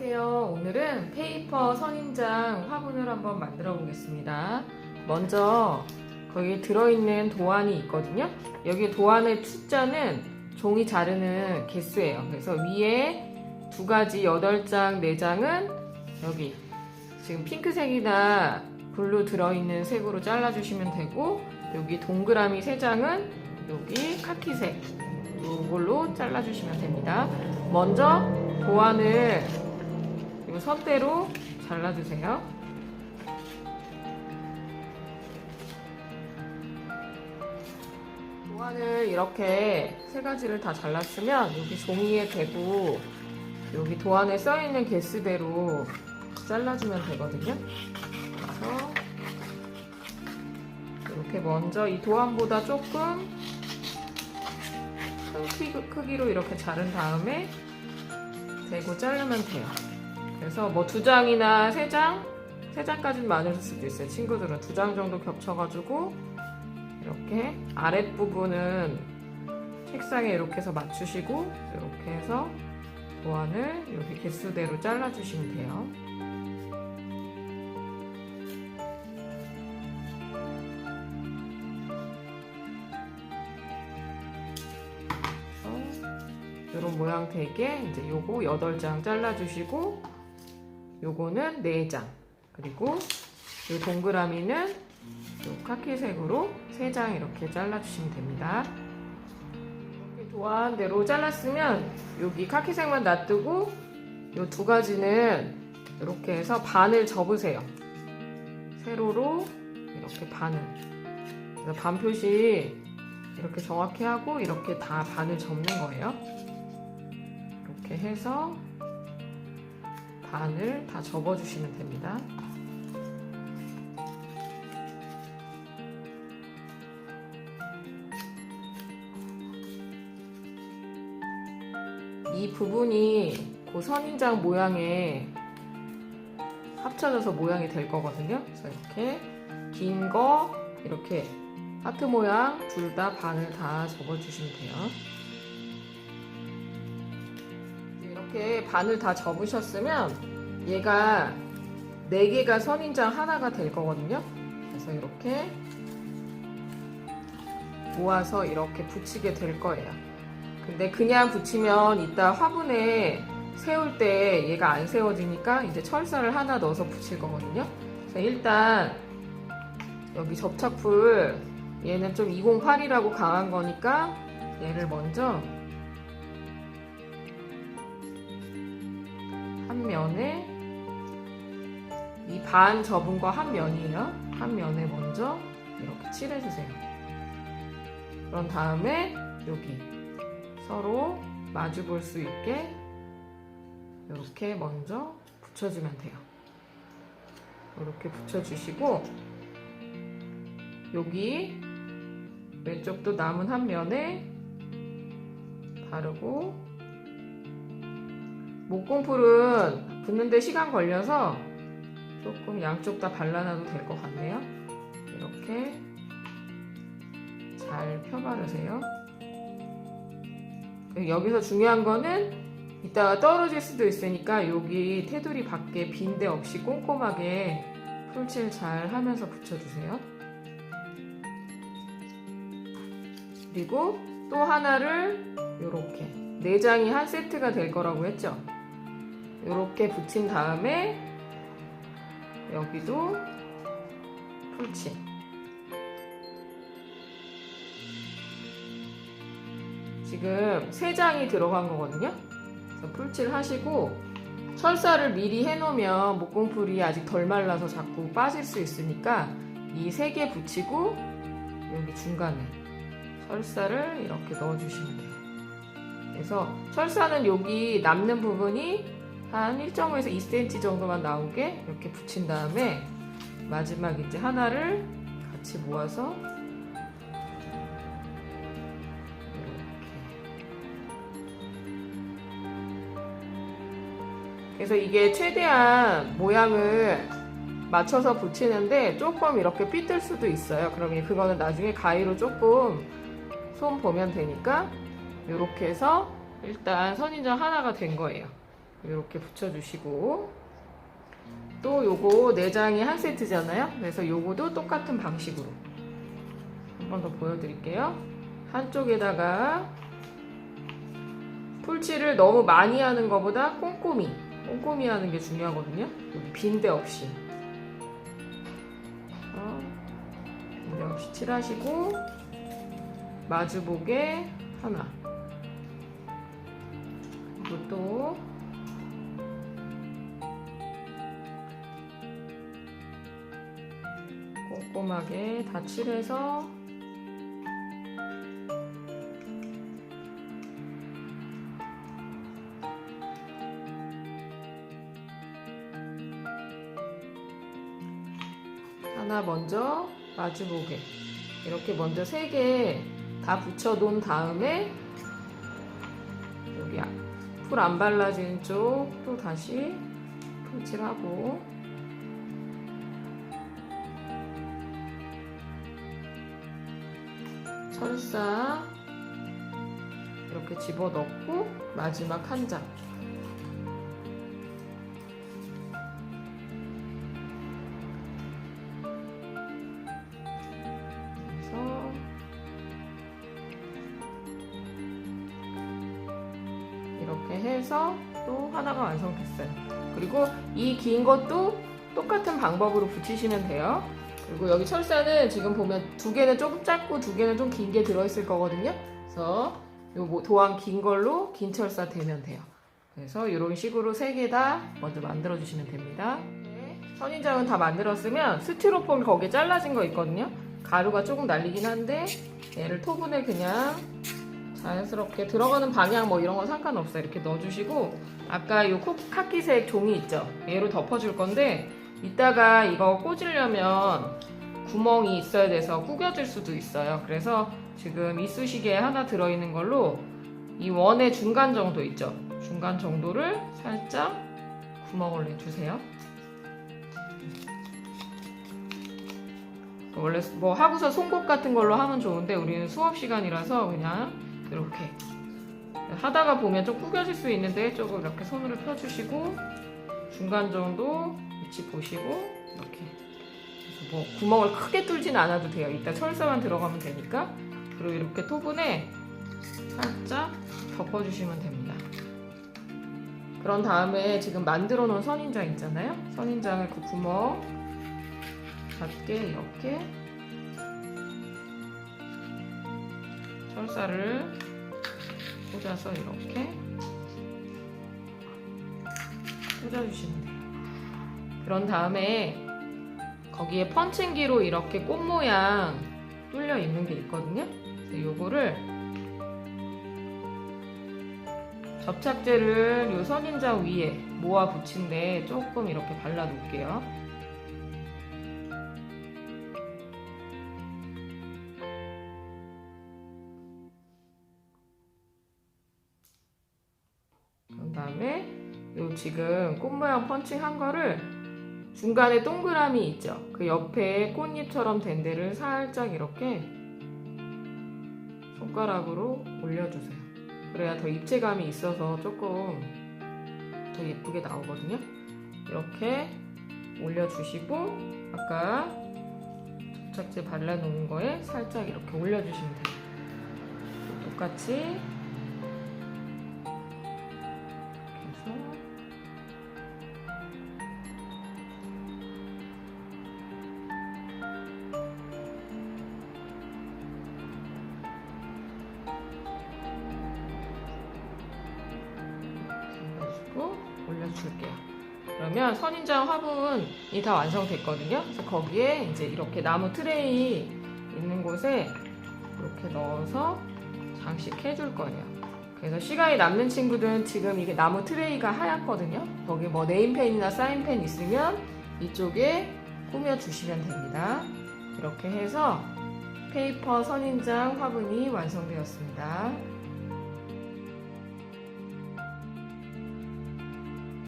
안녕하세요. 오늘은 페이퍼 선인장 화분을 한번 만들어 보겠습니다. 먼저 거기에 들어있는 도안이 있거든요. 여기 도안의 숫자는 종이 자르는 개수예요. 그래서 위에 두 가지 8장, 4장은 여기 지금 핑크색이나 블루 들어있는 색으로 잘라주시면 되고 여기 동그라미 3장은 여기 카키색 이걸로 잘라주시면 됩니다. 먼저 도안을 이 선대로 잘라주세요. 도안을 이렇게 세 가지를 다 잘랐으면 여기 종이에 대고 여기 도안에 써있는 개수대로 잘라주면 되거든요. 그래서 이렇게 먼저 이 도안보다 조금 큰 키- 크기로 이렇게 자른 다음에 대고 자르면 돼요. 그래서 뭐 두 장이나 세 장, 세 장까지는 많을 수도 있어요. 친구들은 두 장 정도 겹쳐가지고 이렇게 아랫부분은 책상에 이렇게 해서 맞추시고 이렇게 해서 도안을 여기 개수대로 잘라주시면 돼요. 이런 모양 되게 이제 요거 8장 잘라주시고 요거는 4장. 그리고 요 동그라미는 요 카키색으로 3장 이렇게 잘라주시면 됩니다. 이렇게 도안 대로 잘랐으면 여기 카키색만 놔두고 요 두 가지는 이렇게 해서 반을 접으세요. 세로로 이렇게 반을. 반 표시 이렇게 정확히 하고 이렇게 다 반을 접는 거예요. 이렇게 해서 반을 다 접어주시면 됩니다. 이 부분이 그 선인장 모양에 합쳐져서 모양이 될 거거든요. 그래서 이렇게 긴 거 이렇게 하트 모양 둘 다 반을 다 접어주시면 돼요. 이렇게 반을 다 접으셨으면 얘가 4개가 선인장 하나가 될 거거든요. 그래서 이렇게 모아서 이렇게 붙이게 될 거예요. 근데 그냥 붙이면 이따 화분에 세울 때 얘가 안 세워지니까 이제 철사를 하나 넣어서 붙일 거거든요. 그래서 일단 여기 접착풀 얘는 좀 208이라고 강한 거니까 얘를 먼저 면에 이 반 접은 거 한 면이에요. 한 면에 먼저 이렇게 칠해주세요. 그런 다음에 여기 서로 마주 볼 수 있게 이렇게 먼저 붙여주면 돼요. 이렇게 붙여주시고 여기 왼쪽도 남은 한 면에 바르고 목공풀은 붓는데 시간 걸려서 조금 양쪽 다 발라놔도 될 것 같네요. 이렇게 잘 펴바르세요. 여기서 중요한 거는 이따가 떨어질 수도 있으니까 여기 테두리 밖에 빈데 없이 꼼꼼하게 풀칠 잘 하면서 붙여주세요. 그리고 또 하나를 이렇게 네 장이 한 세트가 될 거라고 했죠. 이렇게 붙인 다음에 여기도 풀칠. 지금 세 장이 들어간 거거든요. 그래서 풀칠 하시고 철사를 미리 해놓으면 목공풀이 아직 덜 말라서 자꾸 빠질 수 있으니까 이 세 개 붙이고 여기 중간에 철사를 이렇게 넣어주시면 돼요. 그래서 철사는 여기 남는 부분이 한 1.5에서 2cm 정도만 나오게 이렇게 붙인 다음에 마지막 이제 하나를 같이 모아서 그래서 이게 최대한 모양을 맞춰서 붙이는데 조금 이렇게 삐뚤 수도 있어요. 그러면 그거는 나중에 가위로 조금 손 보면 되니까 이렇게 해서 일단 선인장 하나가 된 거예요. 이렇게 붙여주시고 또 요거 네 장이 한 세트잖아요. 그래서 요거도 똑같은 방식으로 한 번 더 보여드릴게요. 한쪽에다가 풀칠을 너무 많이 하는 것보다 꼼꼼히 꼼꼼히 하는 게 중요하거든요. 빈데 없이 어, 빈데 없이 칠하시고 마주보게 하나 꼼꼼하게 다 칠해서 하나 먼저 마주보게 이렇게 먼저 세 개 다 붙여 놓은 다음에 여기 풀 안 발라진 쪽 또 다시 풀칠하고 철사 이렇게 집어 넣고 마지막 한 장. 이렇게 해서 또 하나가 완성됐어요. 그리고 이 긴 것도 똑같은 방법으로 붙이시면 돼요. 그리고 여기 철사는 지금 보면 두 개는 조금 짧고 두 개는 좀 긴 게 들어있을 거거든요. 그래서 요뭐 도안 긴 걸로 긴 철사 되면 돼요. 그래서 이런 식으로 세 개 다 먼저 만들어 주시면 됩니다. 네, 선인장은 다 만들었으면 스티로폼 거기에 잘라진 거 있거든요. 가루가 조금 날리긴 한데 얘를 토분에 그냥 자연스럽게 들어가는 방향 뭐 이런 건 상관없어요. 이렇게 넣어주시고 아까 요 코- 카키색 종이 있죠? 얘로 덮어줄 건데 이따가 이거 꽂으려면 구멍이 있어야 돼서 구겨질 수도 있어요. 그래서 지금 이쑤시개에 하나 들어있는 걸로 이 원의 중간 정도 있죠? 중간 정도를 살짝 구멍을 내주세요. 원래 뭐 하고서 송곳 같은 걸로 하면 좋은데 우리는 수업 시간이라서 그냥 이렇게 하다가 보면 좀 구겨질 수 있는데 조금 이렇게 손으로 펴주시고 중간 정도 위치 보시고 이렇게 그래서 뭐 구멍을 크게 뚫진 않아도 돼요. 이따 철사만 들어가면 되니까 그리고 이렇게 토분에 살짝 덮어주시면 됩니다. 그런 다음에 지금 만들어 놓은 선인장 있잖아요. 선인장을 그 구멍 닿게 이렇게 철사를 꽂아서 이렇게 꽂아주시면 돼요. 그런 다음에 거기에 펀칭기로 이렇게 꽃 모양 뚫려 있는 게 있거든요. 그래서 요거를 접착제를 요 선인장 위에 모아 붙인데 조금 이렇게 발라 놓을게요. 그런 다음에 요 지금 꽃 모양 펀칭한 거를 중간에 동그라미 있죠? 그 옆에 꽃잎처럼 된 데를 살짝 이렇게 손가락으로 올려주세요. 그래야 더 입체감이 있어서 조금 더 예쁘게 나오거든요. 이렇게 올려주시고 아까 접착제 발라놓은 거에 살짝 이렇게 올려주시면 돼요. 똑같이 줄게요. 그러면 선인장 화분이 다 완성됐거든요. 그래서 거기에 이제 이렇게 나무 트레이 있는 곳에 이렇게 넣어서 장식해 줄 거예요. 그래서 시간이 남는 친구들은 지금 이게 나무 트레이가 하얗거든요. 거기 뭐 네임펜이나 사인펜 있으면 이쪽에 꾸며 주시면 됩니다. 이렇게 해서 페이퍼 선인장 화분이 완성되었습니다.